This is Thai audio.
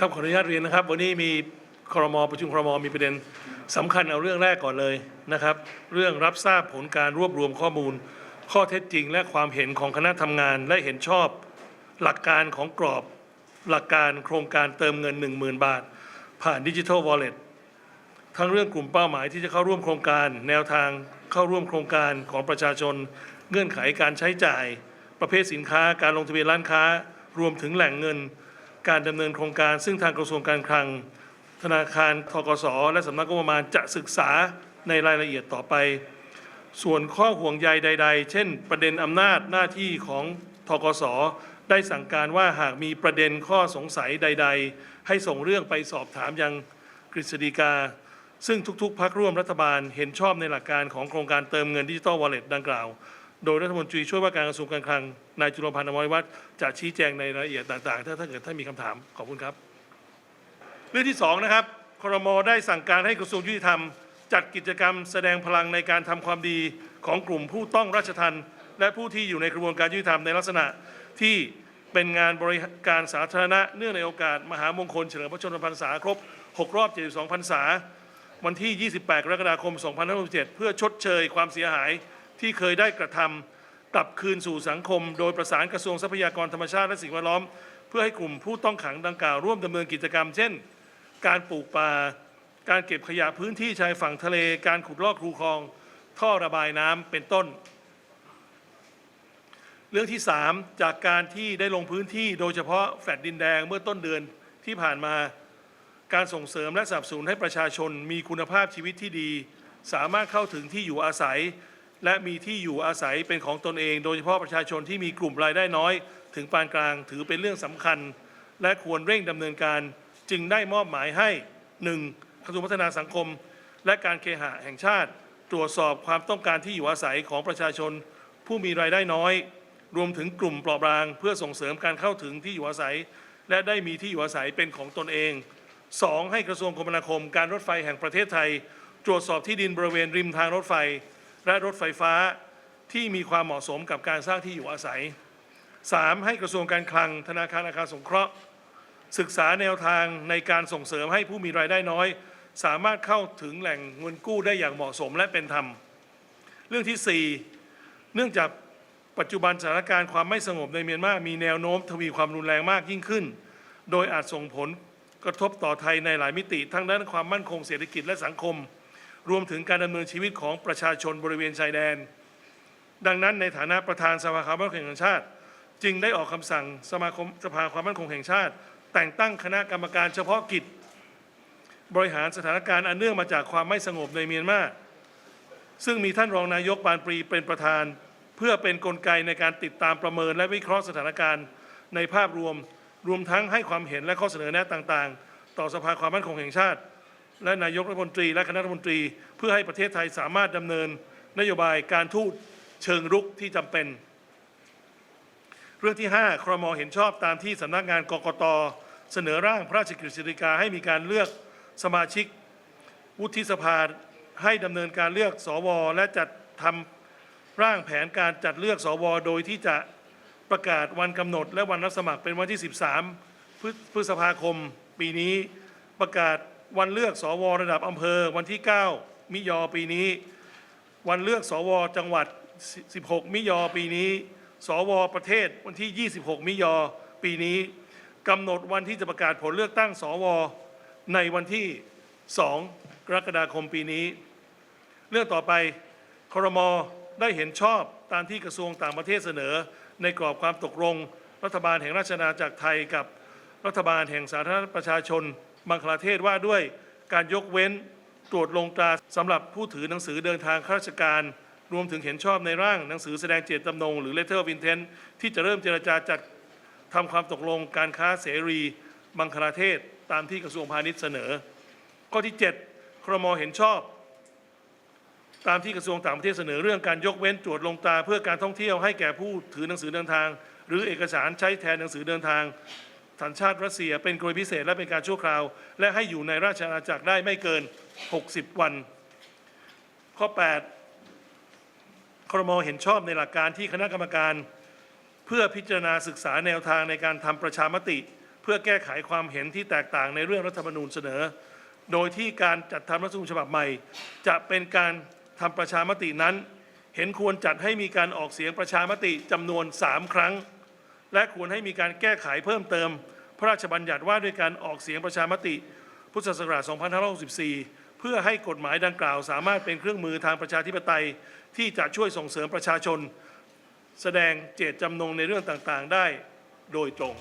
ครับขออนุญาตเรียนนะครับ วันนี้มีครมประชุมครมมีประเด็นสำคัญเอาเรื่องแรกก่อนเลยนะครับ เรื่องรับทราบผลการรวบรวมข้อมูล ข้อเท็จจริง และความเห็นของคณะทำงาน และเห็นชอบหลักการของกรอบหลักการโครงการเติมเงิน 10,000 บาท ผ่านดิจิทัลวอลเล็ตทั้งเรื่องกลุ่มเป้าหมายที่จะเข้าร่วมโครงการ แนวทางเข้าร่วมโครงการของประชาชน เงื่อนไขการใช้จ่าย ประเภทสินค้าการลงทะเบียนร้านค้า รวมถึงแหล่งเงิน การดำเนินโครงการ ซึ่งทางกระทรวงการคลัง ธนาคารทกสและสำนักงบประมาณจะศึกษาในรายละเอียดต่อไป ส่วนข้อห่วงใยใด ๆ เช่น ประเด็นอำนาจหน้าที่ของทกสได้สั่งการว่าหากมีประเด็นข้อสงสัยใด ๆ ให้ส่งเรื่องไปสอบถามยังกฤษฎีกา ซึ่งทุกๆพักร่วมรัฐบาลเห็นชอบในหลักการของโครงการเติมเงินดิจิทัลวอลเล็ตดังกล่าว โดยรัฐมนตรีช่วยว่าการกระทรวงการคลังนายจุลพันธ์อมรวัฒน์จะชี้แจงในรายละเอียดต่างๆ ถ้าถ้าเกิดท่านมีคำถามขอบคุณครับ เรื่องที่สองนะครับครมได้สั่งการให้กระทรวงยุติธรรม จัดกิจกรรมแสดงพลังในการทำความดีของกลุ่มผู้ต้องราชทัณฑ์และผู้ที่อยู่ในกระบวนการยุติธรรมในลักษณะที่เป็นงานบริการสาธารณะเนื่องในโอกาส มหามงคลเฉลิมพระชนมพรรษาครบ 6 รอบ 72 พรรษา วันที่ 28 กรกฎาคม 2567 เพื่อชดเชยความเสียหาย ที่เคยได้กระทำกลับคืนสู่สังคม โดยประสานกระทรวงทรัพยากรธรรมชาติและสิ่งแวดล้อม เพื่อให้กลุ่มผู้ต้องขังดังกล่าวร่วมดำเนินกิจกรรม เช่น การปลูกป่า การเก็บขยะพื้นที่ชายฝั่งทะเล การขุดลอกคูคลอง ท่อระบายน้ำเป็นต้น เรื่องที่ 3 จากการที่ได้ลงพื้นที่โดยเฉพาะแฟลตดินแดงเมื่อต้นเดือนที่ผ่านมาการส่งเสริมและสนับสนุนให้ประชาชนมีคุณภาพชีวิตที่ดี สามารถเข้าถึงที่อยู่อาศัย และมีที่อยู่อาศัยเป็นของตนเอง โดยเฉพาะประชาชนที่มีกลุ่มรายได้น้อย ถึงปานกลางถือเป็นเรื่องสำคัญ และควรเร่งดำเนินการ จึงได้มอบหมายให้ 1. กระทรวงพัฒนาสังคม และการเคหะแห่งชาติ ตรวจสอบความต้องการที่อยู่อาศัยของประชาชน ผู้มีรายได้น้อย รวมถึงกลุ่มเปราะบาง เพื่อส่งเสริมการเข้าถึงที่อยู่อาศัย และได้มีที่อยู่อาศัยเป็นของตนเอง 2. ให้กระทรวงคมนาคม การรถไฟแห่งประเทศไทย ตรวจสอบที่ดินบริเวณริมทางรถไฟ และรถไฟฟ้าที่มีความเหมาะสมกับการสร้างที่อยู่อาศัย 3. ให้กระทรวงการคลังธนาคารอาคารสงเคราะห์ ศึกษาแนวทางในการส่งเสริมให้ผู้มีรายได้น้อย สามารถเข้าถึงแหล่งเงินกู้ได้อย่างเหมาะสมและเป็นธรรม เรื่องที่ 4 เนื่องจากปัจจุบันสถานการณ์ความไม่สงบในเมียนมา มีแนวโน้มทวีความรุนแรงมากยิ่งขึ้น โดยอาจส่งผลกระทบต่อไทยในหลายมิติ ทั้งด้านความมั่นคงเศรษฐกิจและสังคม รวมถึงการดำเนินชีวิตของประชาชนบริเวณชายแดน ดังนั้นในฐานะประธานสภาความมั่นคงแห่งชาติ จึงได้ออกคำสั่งสมาคมสภาความมั่นคงแห่งชาติ แต่งตั้งคณะกรรมการเฉพาะกิจ บริหารสถานการณ์อันเนื่องมาจากความไม่สงบในเมียนมาซึ่งมีท่านรองนายกปานปรีเป็นประธาน เพื่อเป็นนกลไกในการติดตามประเมินและวิเคราะห์สถานการณ์ในภาพรวม รวมทั้งให้ความเห็นและข้อเสนอแนะต่าง ๆ ต่อสภาความมั่นคงแห่งชาติ และนายกรัฐมนตรีและคณะรัฐมนตรี เพื่อให้ประเทศไทยสามารถดำเนินนโยบายการทูตเชิงรุกที่จำเป็น เรื่องที่ 5 ครมเห็นชอบตามที่สำนักงานกกตเสนอร่างพระราชกฤษฎีกาให้มีการเลือกสมาชิก วุฒิสภาให้ดำเนินการเลือกสว และจัดทำร่างแผนการจัดเลือกสว โดยที่จะประกาศวันกำหนด และวันรับสมัครเป็นวันที่ 13 พฤษภาคมปีนี้ประกาศ วันเลือกสวระดับอำเภอ วันที่ 9 มิยอปีนี้ วันเลือกสวจังหวัด 16 มิยอปีนี้ สวประเทศวันที่ 26 มิยอปีนี้กำหนดวันที่จะประกาศผลเลือกตั้งสวในวันที่ 2 กรกฎาคมปีนี้ เรื่องต่อไปครมได้เห็นชอบตามที่กระทรวงต่างประเทศเสนอ ในกรอบความตกลง รัฐบาลแห่งราชอาณาจักรไทยกับรัฐบาลแห่งสาธารณรัฐประชาชน บังคลาเทศว่าด้วยการยกเว้นตรวจลงตราสำหรับผู้ถือหนังสือเดินทางข้าราชการ รวมถึงเห็นชอบในร่างหนังสือแสดงเจตจำนง หรือ letter of intent ที่จะเริ่มเจรจาจัดทำความตกลงการค้าเสรีบังคลาเทศตามที่กระทรวงพาณิชย์เสนอ ข้อที่ 7 ครมเห็นชอบ ตามที่กระทรวงต่างประเทศเสนอเรื่องการยกเว้นตรวจลงตราเพื่อการท่องเที่ยวให้แก่ผู้ถือหนังสือเดินทาง หรือเอกสารใช้แทนหนังสือเดินทาง สัญชาติรัสเซียเป็นกรณีพิเศษและเป็นการชั่วคราว และให้อยู่ในราชอาณาจักรได้ไม่เกิน 60 วัน ข้อ 8 ครมเห็นชอบในหลักการที่คณะกรรมการ เพื่อพิจารณาศึกษาแนวทางในการทำประชามติ เพื่อแก้ไขความเห็นที่แตกต่างในเรื่องรัฐธรรมนูญเสนอ โดยที่การจัดทำรัฐธรรมนูญฉบับใหม่ จะเป็นการทำประชามตินั้น เห็นควรจัดให้มีการออกเสียงประชามติจำนวน 3 ครั้ง และควรให้มีการแก้ไขเพิ่มเติม พระราชบัญญัติว่าด้วยการออกเสียงประชามติ พุทธศักราช 2564 เพื่อให้กฎหมายดังกล่าว สามารถเป็นเครื่องมือทางประชาธิปไตย ที่จะช่วยส่งเสริมประชาชน แสดงเจตจำนงในเรื่องต่างๆ ได้โดยตรง